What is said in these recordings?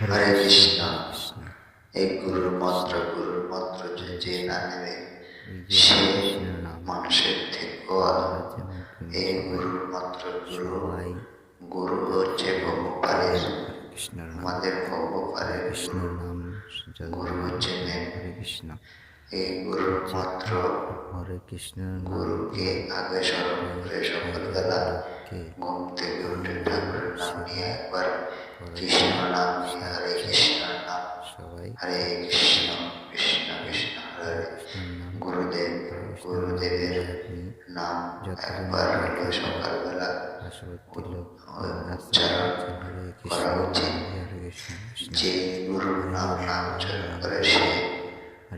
হরে কৃষ্ণ। এই গুরুর মন্ত্র গুরুর মন্ত্র যে যে না নেবে সে মানুষের থেকেও এই গুরুর মন্ত্র গুরু গুরু হচ্ছে ভগবানের। আমাদের ভগবানের গুরু। হচ্ছে হরে কৃষ্ণ। এই গুরুর মন্ত্র হরে কৃষ্ণ গুরুকে আগে স্মরণ করে সকালবেলা ঘুম থেকে উঠে ঠাকুরের নাম নিয়ে একবার সবাই হরে কৃষ্ণ কৃষ্ণ কৃষ্ণ হরে। হরে। গুরুদেব গুরুদেবের নাম একবার হলো সকালবেলা উচ্চারণ করা উচিত। হরে কৃষ্ণ কৃষ্ণ। যে গুরুর নাম নাম উচ্চারণ করে সে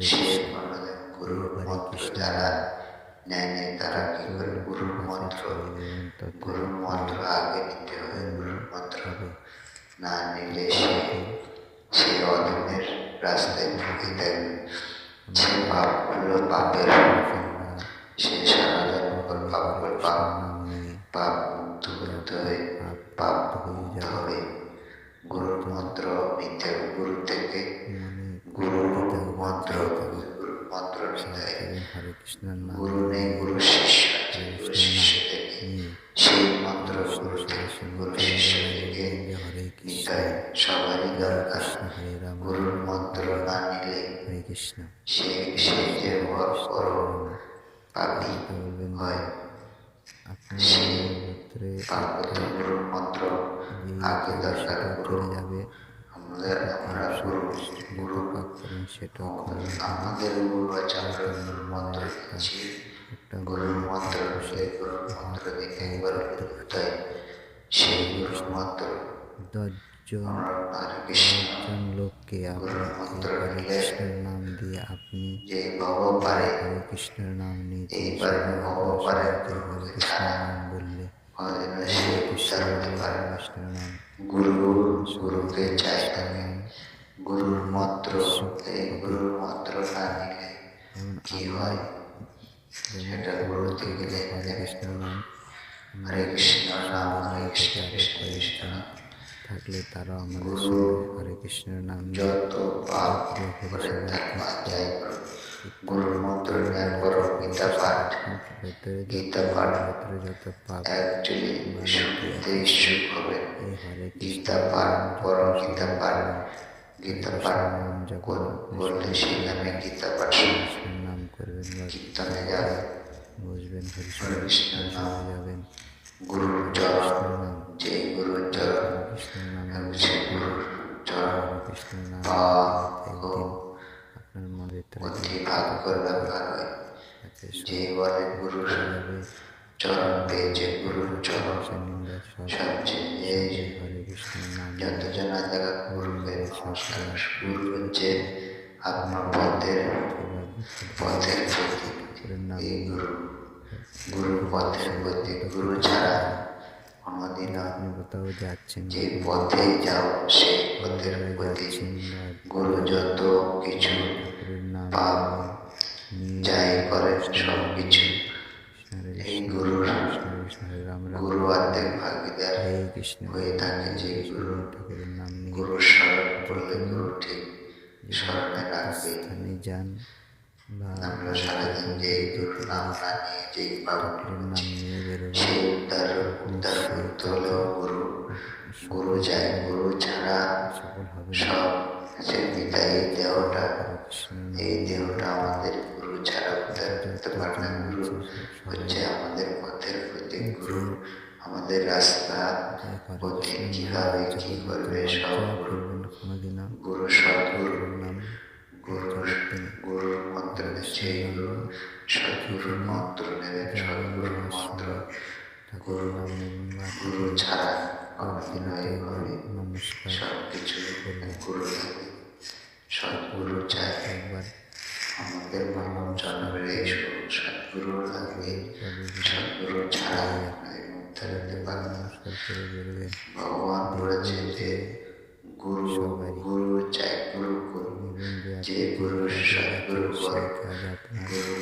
সে কোনোদিন গুরুর মন্ত্র যারা তারা কি করে? গুরুর মন্ত্র। গুরুর মন্ত্র আগে নিতে হবে গুরুর মন্ত্র না নিলে সে সে অধমের রাস্তায় ঢুকে থাকবে সে পাপ করল পাপের সে সারা করে পাপ করে পাপ পাপ মুক্ত হবে পাপ মুক্ত হবে। গুরুর মন্ত্র নিতে, গুরু থেকে গুরুর মন্ত্র গুরুর মন্ত্র নিতে গুরু নেই, গুরু শিষ্য গুরুর মন্ত্র আগে দরকার চলে যাবে আমাদের আমরা গুরু গুরু করেন সেটা আমাদের গুরু আছে আমরা মন্ত্র আছে একটা গুরু মন্ত্র সেই গুরু মন্ত্র দেখে একবার তাই সেই গুরু মন্ত্র দশজন হরে কৃষ্ণ দশজন লোককে আপনি হরে কৃষ্ণের নাম দিয়ে আপনি হরে কৃষ্ণের নাম পারে হরে কৃষ্ণের নাম বললে পারে কৃষ্ণের নাম গুরু গুরুকে চাই গুরুর মন্ত্র এই গুরুর মন্ত্র না নিলে কি হয়? সেটা গুরু থেকে হরে দেখতে নাম হরে কৃষ্ণ হরে কৃষ্ণ কৃষ্ণ কৃষ্ণ। থাকলে তারাও আমাদের সঙ্গে হরে কৃষ্ণের নাম গীতা পাঠ। করলে সেই নামে গীতা পাঠ। নাম করবেন বা কীর্তনে যাবে বসবেন হরে হরিষ্ণ কৃষ্ণের নাম। যাবেন। গুরুর চরণ যে গুরুর চরণ অতি ভাগ্যর ব্যাপার হয় যে বলে গুরুর চরণ পেয়েছে গুরুর চরণ সবচেয়ে যত জানা জায়গা গুরুকে নমস্কার গুরু হচ্ছে আপনার পথের পথের প্রতি এই গুরু গুরুর পথের প্রতি গুরু ছাড়া কোনোদিনও আপনি কোথাও যাচ্ছেন। যে পথে যাও সেই পথের বা গুরু যত কিছু পাপ যাই করে সব কিছু। এই গুরুর গুরু অর্ধেক ভাগিদার হয়ে থাকে যে গুরু। গুরু স্মরণ করলে গুরু ঠিক স্মরণে রাখবে। যান। আমরা সারাদিন যে গুরু নাম না নিয়ে নিয়ে বেরোবেন সেই উদ্ধার উদ্ধার করতে হলেও গুরু গুরু চাই গুরু ছাড়া সব সে বিদায় এই দেহটা এই দেহটা আমাদের গুরু ছাড়া উদ্ধার করতে পারে না। গুরু হচ্ছে আমাদের পথের প্রতি গুরু আমাদের রাস্তা পথে কীভাবে কি করবে সব গুরু গুরু সদ্গুরু নাম গুরু মন্ত্র দিচ্ছে এই গুরু মন্ত্র নেবেন সদ্গুরুর মন্ত্র বা গুরু ছাড়া কোনোদিনও এইভাবে নমস্কার সব কিছু গুরু থাকে সদ্গুরু চাই একবার আমাদের মানব জন্মের এই সদ্গুরু লাগবে সদ্গুরু ছাড়া এই ভগবান বলেছে যে গুরু গুরু চাই গুরু গুরু যে গুরু সদ্গুরু করে গুরু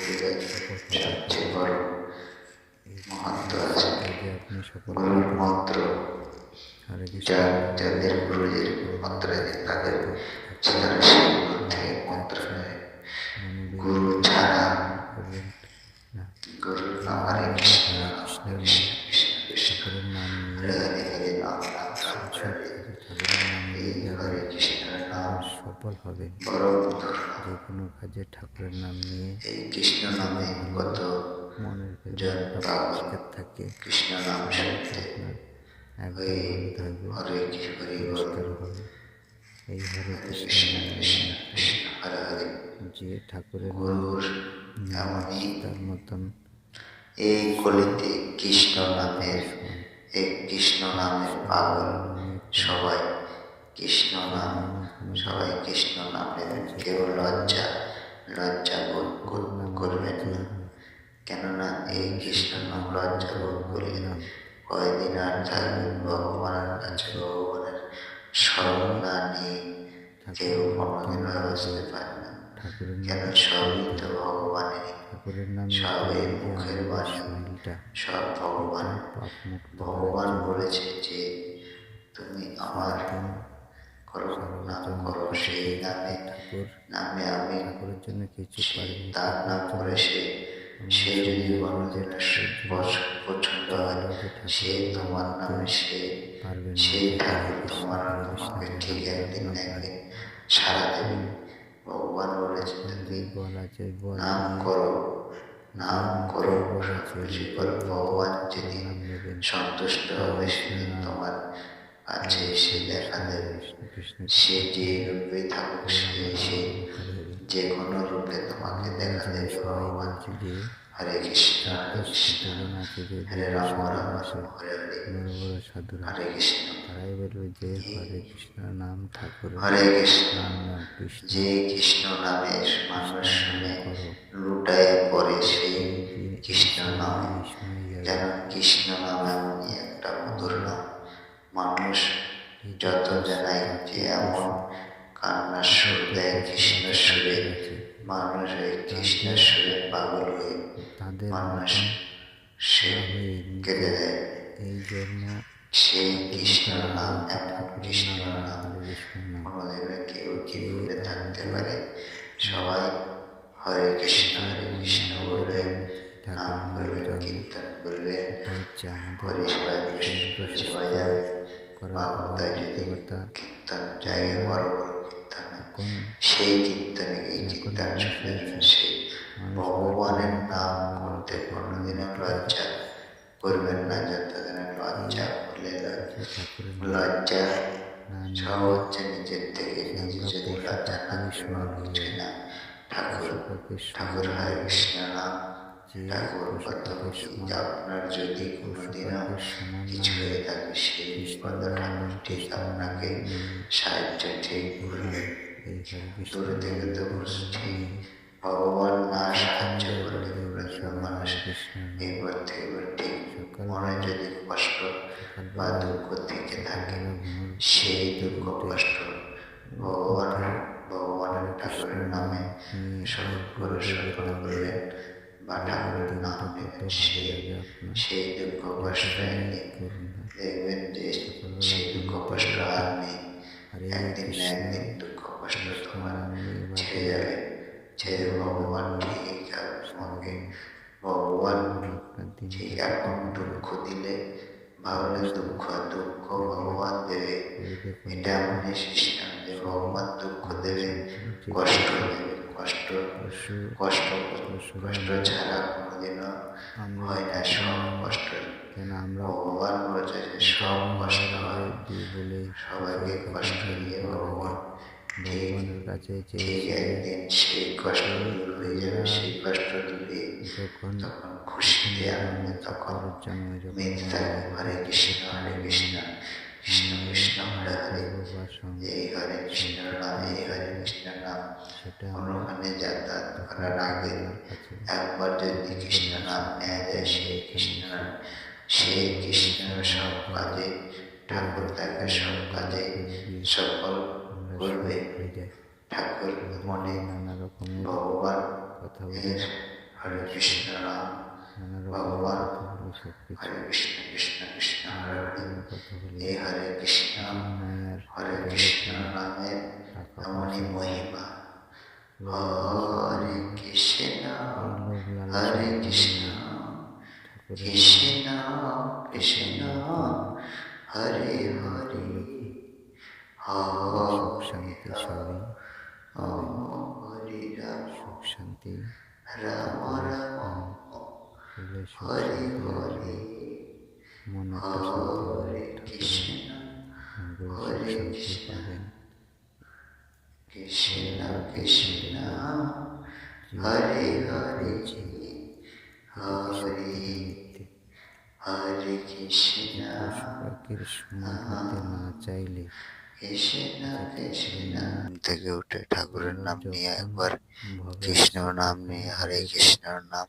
সবচেয়ে বড় মহত্ব আছে। গুরুর মন্ত্র হরে যা যাদের গুরুজির মন্ত্র দিন তারা থাকে। কৃষ্ণ নাম শুনতে থাকবে হরে কৃষ্ণ হরি বল। পরিষ্কার হবে এই হরে কৃষ্ণ কৃষ্ণ হরে হরে যে ঠাকুরের তার মতন এই কলিতে কৃষ্ণ নামের এই কৃষ্ণ নামের পাগল সবাই কৃষ্ণ নাম। সবাই কৃষ্ণ নামের কেউ লজ্জা লজ্জা করবেন না। কেননা এই কৃষ্ণ নাম লজ্জা বোধ করলে কয়দিন আর থাকবেন ভগবানের কাছে? ভগবানের স্মরণ না নিয়ে কেউ কোনোদিন বুঝতে পারে না। কেন সবই তো ভগবানেরই। ঠাকুরের সবই মুখের বাণী। সব ভগবান। ভগবান বলেছে যে তুমি আমার করো নাম করো সেই নামে নামে আমি তার নাম করে সে সে যদি কোনোদিন পছ- পছন্দ হয় সে তোমার নামে সে সেই ঠাকুর তোমার তোমাকে ঠিক একদিন একদিন সারা দেবে ভগবান বলেছে তুমি আছে নাম করো নাম করো, সবকিছু করো। ভগবান যেদিন সন্তুষ্ট হবে সেদিন তোমার কাছে এসে দেখা দেবে। সে যে রূপে থাকুক, সে সে যে কোনো রূপে তোমাকে দেখা দেবে ভগবান হরে কৃষ্ণ হরে কৃষ্ণ হরে রাম হরে কৃষ্ণ তারাই বলবে যে হরে কৃষ্ণ নাম ঠাকুরের হরে কৃষ্ণ। যে কৃষ্ণ নামে মানুষ শুনে করো লুটায় পড়ে সেই কৃষ্ণ নামে। যেন কৃষ্ণ নাম এমনই একটা মধুর নাম। মানুষ যত জানাই যে এমন কান্নার সুর দেয় কৃষ্ণের সুরে মানুষ ওই কৃষ্ণের সুরে পাগল হয়ে তাদের মানুষ সে হয়ে কেঁদে দেয়। এই জন্য সেই কৃষ্ণ নাম এমন কৃষ্ণ নাম। হরে কৃষ্ণ কোনোদিনও কেউ কি ভুলে থাকতে পারে? সবাই হরে কৃষ্ণ হরে কৃষ্ণ বলবেন নাম করবেন কীর্তন এটা হচ্ছে আমাদের পরিষেবা পরিষেবা যাবে কীর্তন জায়গায় বড় বড় হয়, সেই কীর্তনে এই কীর্তন শুনে সে ভগবানের নাম করতে কোনোদিনও লজ্জা করবেন না যতদিন লজ্জা করলে লজ্জা সব হচ্ছে নিজের থেকে নিজে যদি লজ্জা না কিছুই না ঠাকুর ঠাকুর হরে কৃষ্ণ নাম ঠাকুর কত কি আপনার যদি কোনোদিনও কিছু হয়ে থাকে সেই বিপদ ঠাকুর ঠিক আপনাকে সাহায্য ঠিক করবে। হরে থেকে তো ভগবান না সাহায্য করলে মানুষ এবার থেকে ঠিক মনে যদি কষ্ট বা দুঃখ থেকে থাকে সেই দুঃখ কষ্ট ভগবান ভগবানের ঠাকুরের নামে স্মরণ করে স্মরণ করবেন বা ঠাকুরের নাম নেবেন সেই সেই দুঃখ কষ্ট দেখবেন যে সেই দুঃখ কষ্ট আর নেই। একদিন না একদিন দুঃখ কষ্ট তোমার ছেড়ে যাবে ছেড়ে ভগবান ঠিক তোমাকে ভগবান ঠিক এখন দুঃখ দিলে ভাবলে দুঃখ দুঃখ ভগবান দেবে এটা এমনই সিস্টেম যে ভগবান দুঃখ দেবে কষ্ট দেবে কষ্ট কষ্ট কষ্ট ছাড়া কোনোদিনও হয় না সব কষ্ট কেন আমরা ভগবান বলছে সব কষ্ট হয়, সবাইকে কষ্ট দিয়ে ভগবান ভগবানের কাছে সেই কষ্ট হয়ে যাবে সেই কষ্ট দূরে যখন খুশিতে আনন্দে তখন থাকবে হরে কৃষ্ণ হরে কৃষ্ণ কৃষ্ণ কৃষ্ণ হরে হরে এই হরে কৃষ্ণ নাম এই হরে কৃষ্ণ নাম সেটা কোনোখানে যাতায়াত করার আগে একবার যদি কৃষ্ণ নাম নেওয়া যায় সেই কৃষ্ণ নাম সেই কৃষ্ণ সব কাজে ঠাকুর তাকে সব কাজে সফল করবে। ঠাকুর মনে নানা রকমের ভগবান কথা বলে। হরে কৃষ্ণ নানা ভগবান সব কিছু হরে কৃষ্ণ কৃষ্ণ কৃষ্ণ হরে কথা বলে। এই হরে কৃষ্ণ হরে কৃষ্ণ নামের এমনই মহিমা। হরে কৃষ্ণ হরে কৃষ্ণ কৃষ্ণ কৃষ্ণ হরে হরে। সুখ শান্তি সবই সুখ শান্তি মন একটা শান্তি কৃষ্ণ পাবেন কৃষ্ণ কৃষ্ণ হরে হরে হরে হরে কৃষ্ণ হতে না চাইলে কৃষ্ণ কৃষ্ণ থেকে উঠে ঠাকুরের নাম নিয়ে একবার ভগবান কৃষ্ণ নাম নিয়ে হরে কৃষ্ণর নাম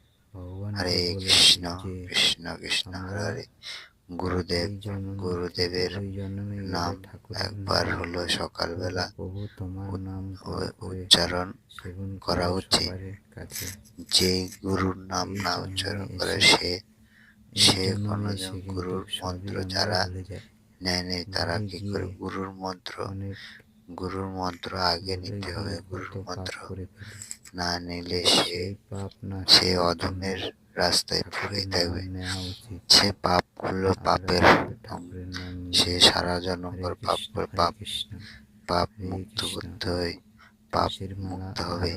হরে কৃষ্ণ কৃষ্ণ কৃষ্ণ হরে হরে। গুরুদেব গুরুদেবের নাম একবার হলো সকালবেলা। উচ্চারণ করা উচিত। যে গুরুর নাম না উচ্চারণ করে সে সে কোনোদিন গুরুর মন্ত্র যারা নেয়নি তারা কি করে? গুরুর মন্ত্র গুরুর মন্ত্র আগে নিতে হবে গুরুর মন্ত্র। না নিলে সে সে অধমের রাস্তায় পড়ে থাকবে। সে পাপগুলো পাপের সে সারা জন্মকর পাপ করে পাপ পাপ মুক্ত করতে হয় পাপ তুলসীর মুক্ত হবে।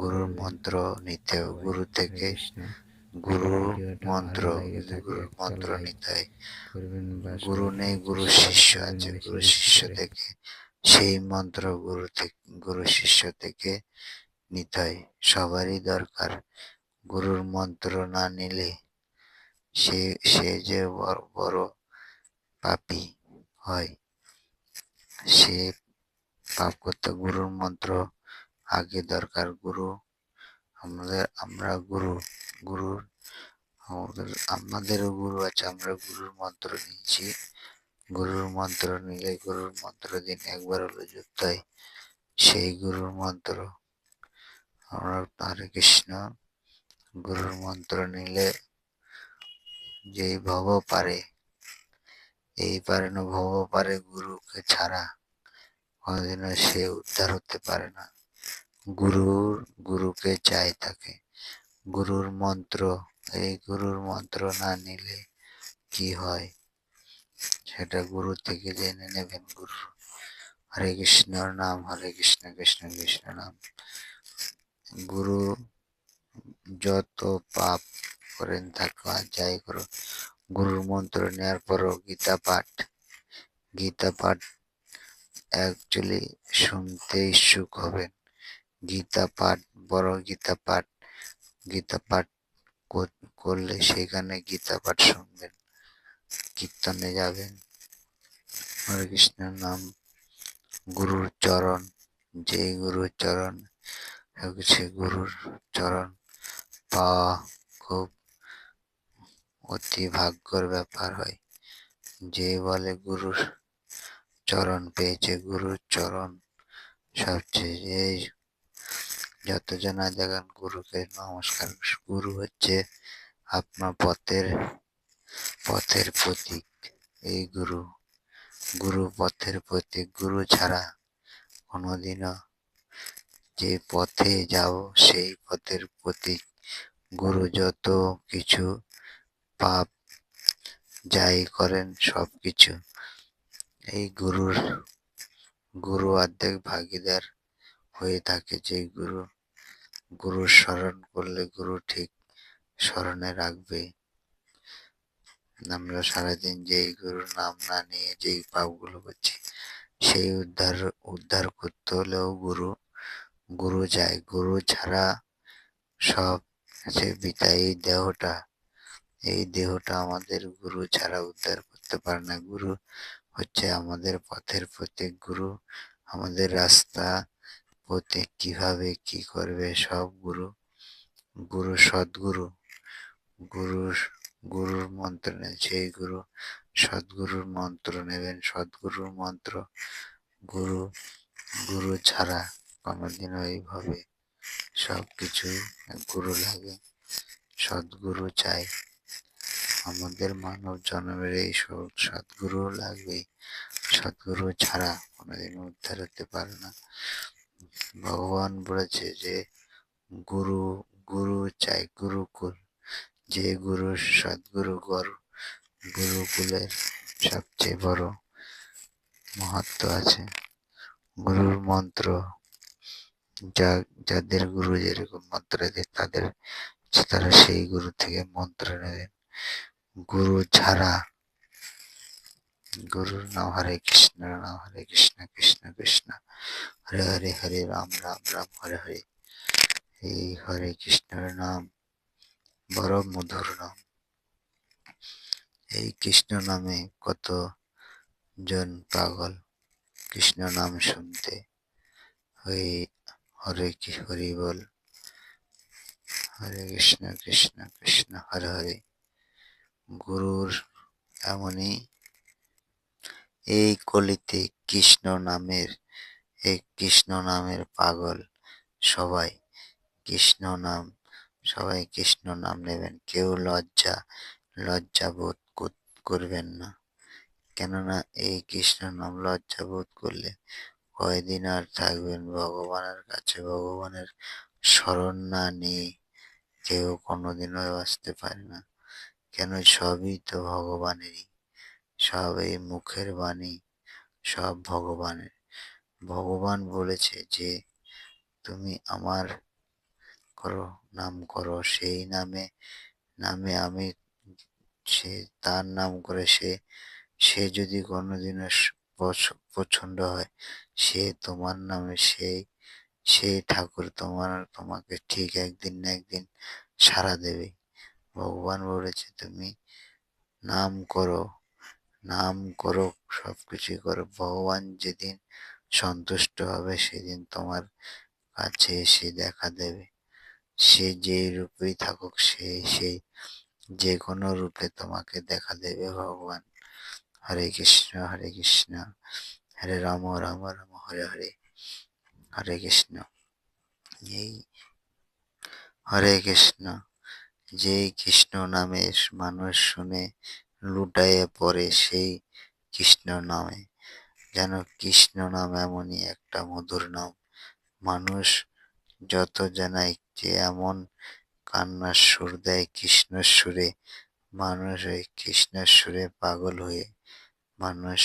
গুরুর মন্ত্র নিতে হবে। গুরু থেকে কৃষ্ণ। গুরু ভিডিওটা মন্ত্র মন্ত্র like নিতে হয় গুরু নেই গুরু শিষ্য আছে গুরু শিষ্য থেকে। সেই মন্ত্র গুরু থেকে গুরু শিষ্য থেকে নিতে হয় সবারই দরকার। গুরুর মন্ত্র না নিলে সে সে যে বড় বড় পাপী হয় সে পাপ করতে গুরুর মন্ত্র আগে দরকার। গুরু আমাদের আমরা গুরু গুরুর আমাদের আমাদেরও গুরু আছে, আমরা গুরুর মন্ত্র নিয়েছি। গুরুর মন্ত্র নিলে গুরুর মন্ত্র দিন একবার হলো যুক্ত হয়। সেই গুরুর মন্ত্র, আমরা হরে কৃষ্ণ, গুরুর মন্ত্র নিলে যেই ভব পারে, এই পারে না ভব পারে গুরুকে ছাড়া কোনোদিনও সে উদ্ধার হতে পারে না। গুরুর, গুরুকে চাই থাকে গুরুর মন্ত্র এই গুরুর মন্ত্র না নিলে কি হয়? সেটা গুরু থেকে জেনে নেবেন, গুরু। হরে কৃষ্ণর নাম, হরে কৃষ্ণ কৃষ্ণ কৃষ্ণ নাম। গুরু যত পাপ করেন থাকো যাই করো। গুরুর মন্ত্র নেওয়ার পরও গীতা পাঠ। গীতা পাঠ অ্যাকচুয়ালি শুনতে ইচ্ছুক হবেন। গীতা পাঠ, বড় গীতা পাঠ। গীতা পাঠ করলে সেখানে গীতা পাঠ শুনবেন, কীর্তনে যাবেন। হরে কৃষ্ণের নাম, গুরুর চরণ যে গুরুর চরণ, সে গুরুর চরণ পাওয়া খুব অতি ভাগ্যর ব্যাপার হয়। যে বলে গুরুর চরণ পেয়েছে, গুরুর চরণ সবচেয়ে এই যতজনা দেখেন গুরুকে নমস্কার, গুরু হচ্ছে আপনার পথের পথের প্রতীক। এই গুরু গুরু পথের প্রতীক। গুরু ছাড়া কোনোদিনও যে পথে যাও সেই পথের প্রতীক। গুরু যত কিছু পাপ যাই করেন সব কিছু এই গুরুর, গুরু অর্ধেক ভাগিদার হয়ে থাকে যে গুরু গুরুর স্মরণ করলে গুরু ঠিক স্মরণে রাখবে। আমরা সারাদিন যেই গুরুর নাম না নিয়ে যেই পাপগুলো করছি, সেই উদ্ধার উদ্ধার করতে হলেও গুরু গুরু যায় গুরু ছাড়া সব সে বিতাই এই দেহটা এই দেহটা আমাদের গুরু ছাড়া উদ্ধার করতে পারে না। গুরু হচ্ছে আমাদের পথের প্রতীক। গুরু আমাদের রাস্তা পথে কীভাবে কি করবে সব গুরু গুরু সদ্গুরু গুরুর গুরুর মন্ত্র নেন। সেই গুরু সদ্গুরুর মন্ত্র নেবেন। সদ্গুরুর মন্ত্র গুরু গুরু ছাড়া কোনোদিনও এইভাবে সব কিছু গুরু লাগে। সদ্গুরু চাই। আমাদের মানব জন্মের এই সদ্গুরু লাগবে সদ্গুরু ছাড়া কোনোদিন উদ্ধার হতে পারে না। ভগবান বলেছে যে, গুরু গুরু চাই গুরুকুল। যে গুরু সদ্গুরু গরু, গুরুকুলের সবচেয়ে বড় মহত্ব আছে। গুরুর মন্ত্র, যা, যাদের গুরু যেরকম মন্ত্র দেয় তাদের, তারা সেই গুরু থেকে মন্ত্র নেবেন গুরু ছাড়া, গুরুর নাম হরে কৃষ্ণ, নাম হরে কৃষ্ণ কৃষ্ণ কৃষ্ণ। হরে হরে হরে রাম রাম রাম হরে হরে। এই হরে কৃষ্ণের নাম, বড় মধুর নাম। এই কৃষ্ণ নামে কত জন পাগল, কৃষ্ণ নাম শুনতে। ওই হরে কি হরি বল। হরে কৃষ্ণ কৃষ্ণ কৃষ্ণ, হরে হরে। গুরুর এমনই। এই কলিতে কৃষ্ণ নামের এই কৃষ্ণ নামের পাগল সবাই। কৃষ্ণ নাম, সবাই কৃষ্ণ নাম নেবেন। কেউ লজ্জা লজ্জা বোধ কর- করবেন না। কেননা এই কৃষ্ণ নাম লজ্জা বোধ করলে কয়দিন আর থাকবেন ভগবানের কাছে? ভগবানের স্মরণ না নিয়ে কেউ কোনোদিনও বাঁচতে পারে না। কেন? সবই তো ভগবানেরই। সব এই মুখের বাণী, সব ভগবানের। ভগবান বলেছে যে, তুমি আমার করো, নাম করো, সেই নামে নামে আমি সে, তার নাম করে সে সে যদি কোনোদিনও পছন্দ হয়, সে তোমার নামে সেই সেই ঠাকুর তোমার, তোমাকে ঠিক একদিন না একদিন সাড়া দেবে। ভগবান বলেছে, তুমি নাম করো নাম করো, সবকিছুই করো। ভগবান যেদিন সন্তুষ্ট হবে, সেদিন তোমার কাছে এসে দেখা দেবে। সে যে রূপেই থাকুক, সে সেই যে কোনো রূপে তোমাকে দেখা দেবে ভগবান। হরে কৃষ্ণ হরে কৃষ্ণ, হরে রাম রাম রাম, হরে হরে হরে কৃষ্ণ। এই হরে কৃষ্ণ যেই কৃষ্ণ নামে মানুষ শুনে লুটাইয়ে পড়ে, সেই কৃষ্ণ নামে। যেন কৃষ্ণ নাম এমনই একটা মধুর নাম? মানুষ যত জানায় যে এমন কান্নার সুর দেয় কৃষ্ণের সুরে, মানুষ ওই কৃষ্ণের সুরে পাগল হয়ে মানুষ